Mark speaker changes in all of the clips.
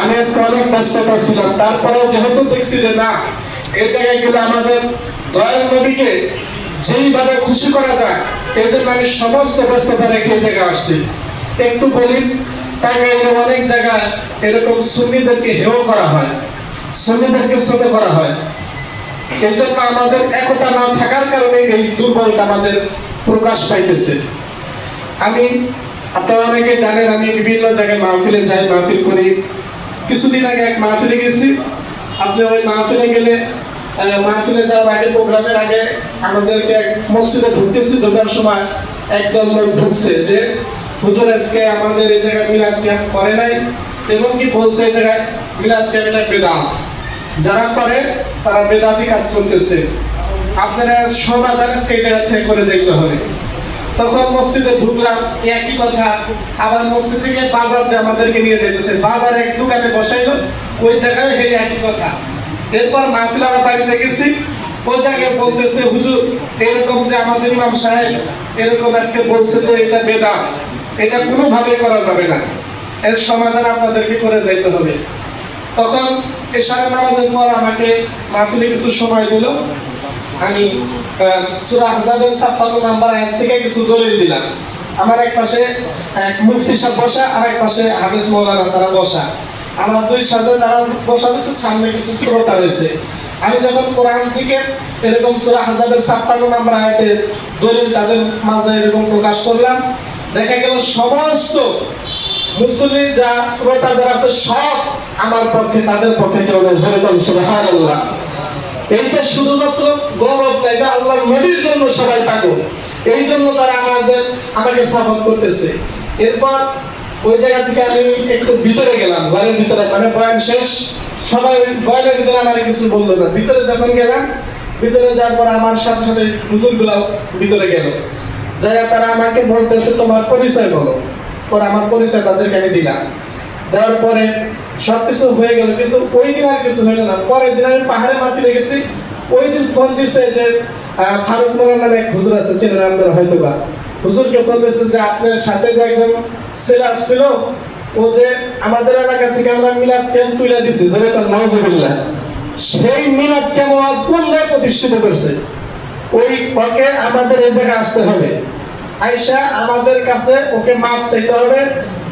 Speaker 1: আমি আজকে অনেক ব্যস্ততা ছিলাম। তারপরেও যেহেতু দেখছি যে না, এই জায়গায় গেলে আমাদের দয়াল নবীকে যেইভাবে খুশি করা যায় এই জন্য আমি সমস্ত ব্যস্ততা রেখে এই জায়গায় আসছি। একটু বলি টাঙ্গাইলে অনেক জায়গায় এরকম সুন্নিদেরকে হেয় করা হয়, সুন্নিদেরকে ছোট করা হয়। এর জন্য আমাদের একতা না থাকার কারণে এই দুর্বলতা আমাদের প্রকাশ পাইতেছে। আমি, আপনারা অনেকে জানেন, আমি বিভিন্ন জায়গায় মাহফিলে যাই, মাহফিল করি। কিছুদিন আগে এক মাহফিলে গেছি। আপনি ওই মাহফিলে গেলে মাহফিলে যাওয়ার আগে, প্রোগ্রামের আগে আমাদেরকে এক মসজিদে ঢুকতেছি। ঢোকার সময় একদম লোক ঢুকছে যে, হুজুর, আজকে আমাদের এই জায়গায় মিলাদ ক্যাম্প করে নাই। এবং কি বলছে এই জায়গায়, মিলাদ ক্যাম্প এটা বেদাত। যারা করে, তারা বেদাতি কাজ করতেছে। আপনারা সমাধান এই জায়গা থেকে করে দেখতে হবে। তখন মসজিদে ঢুকলাম, একই কথা, আবার মসজিদ থেকে বাজার আমাদেরকে নিয়ে যেতেছে বাজার এক দোকানে বসাইল, ওই জায়গায় হে একই কথা। এরপর মাহফিল আমরা বাড়িতে গেছি, ওই জায়গায় বলতেছে, হুজুর, এরকম যে আমাদের ইমাম সাহেব এরকম আজকে বলছে যে এটা বেদা এটা কোনোভাবে করা যাবে না। এর সমাধান আপনাদেরকে করে যাইতে হবে। তখন এশারের নামাজের পর আমাকে মাহফিলে কিছু সময় দিল। আমি সুরা আহজাবের ছাপ্পান্ন নাম্বার আয়াত থেকে কিছু দলিল দিলাম। আমার এক পাশে, এক মুফতি সাহেব বসা আর এক পাশে হাফেজ মৌলানা তারা বসা। আমার দুই সাথে তারা বসা রয়েছে সামনে কিছু শ্রোতা রয়েছে। আমি যখন কোরআন থেকে এরকম সুরা আহজাবের ছাপ্পান্ন নাম্বার আয়াতে দলিল তাদের মাঝে এরকম প্রকাশ করলাম, দেখা গেল সমস্ত মুসলিম যা শ্রোতা যারা আছে, সব আমার পক্ষে, তাদের পক্ষে কেউ নেই। সুবহানাল্লাহ। এইটা শুধুমাত্র গৌরব না, এটা আল্লাহর নবীর জন্য সবাই পাগল। এই জন্য তারা আমাদের, আমাকে সাপোর্ট করতেছে। এরপর ওই জায়গা থেকে আমি একটু ভিতরে গেলাম ঘরের ভিতরে। মানে বয়ান শেষ। সবাই বয়ানের ভিতরে আমার কিছু বলল না। ভিতরে যখন গেলাম, ভিতরে যাওয়ার পর আমার সাথে সাথে হুজুরগুলাও ভিতরে গেল। যারা তারা আমাকে বলতেছে, তোমার পরিচয় বলো। পর আমার পরিচয় তাদেরকে আমি দিলাম। দেওয়ার পরে সবকিছু হয়ে গেল, কিন্তু ওই দিন আর কিছু হইল না। পরের দিন আমি পাহাড়ে মাফিলে গেছি ওই দিন ফোন দিছে যে ফারুক মোড়া নামে এক হুজুর আছে, চেনেন আপনারা হয়তো বা হুজুরকে ফোন দিয়েছে যে, আপনার সাথে যে একজন ছেলে আসছিল ও যে আমাদের এলাকা থেকে আমরা মিলাদ ক্যাম্প তুলে দিছি? জোরে নাউজুবিল্লাহ। সেই মিলাদ ক্যাম্প পুনরায় প্রতিষ্ঠিত করছে? ওই ওকে আমাদের এই জায়গায় আসতে হবে। আয়সা আমাদের কাছে ওকে মাফ চাইতে হবে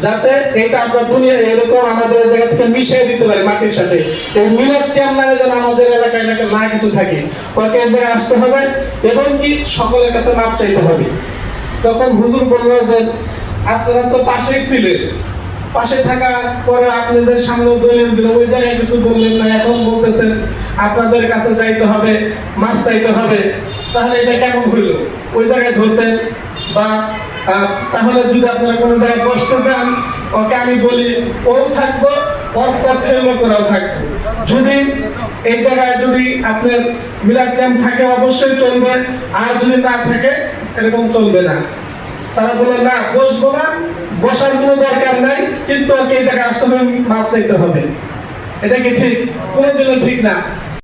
Speaker 1: যাতে এটা আমরা দুনিয়া এরকম আমাদের জায়গা থেকে মিশিয়ে দিতে পারি মাটির সাথে। এই মিলাদ নামে যেন আমাদের এলাকায় নাকি না কিছু থাকে। ওকে জায়গায় আসতে হবে এবং কি সকলের কাছে মাফ চাইতে হবে। তখন হুজুর বলল যে, আপনারা তো পাশেই ছিলেন। পাশে থাকা পরে আপনাদের সামনে দলিল দিল ওই জায়গায় কিছু বললেন না, এখন বলতেছেন, আপনাদের কাছে চাইতে হবে মাপ চাইতে হবে। তাহলে এটা কেমন হইল? ওই জায়গায় ধরতেন। বা তাহলে যদি আপনারা কোনো জায়গায় বসতে চান, ওকে আমি বলি, ও থাকব, ওর পক্ষের লোকেরাও থাকব। যদি এই জায়গায় যদি আপনার মিলাদ ক্যাম্প থাকে, অবশ্যই চলবে। আর যদি না থাকে, এরকম চলবে না। তারা বলল, না, বসবো না। বসার কোনো দরকার নাই, কিন্তু ওকে এই জায়গায় আসতে হবে মাপ চাইতে হবে। এটা কি ঠিক? কোনোদিনও ঠিক না।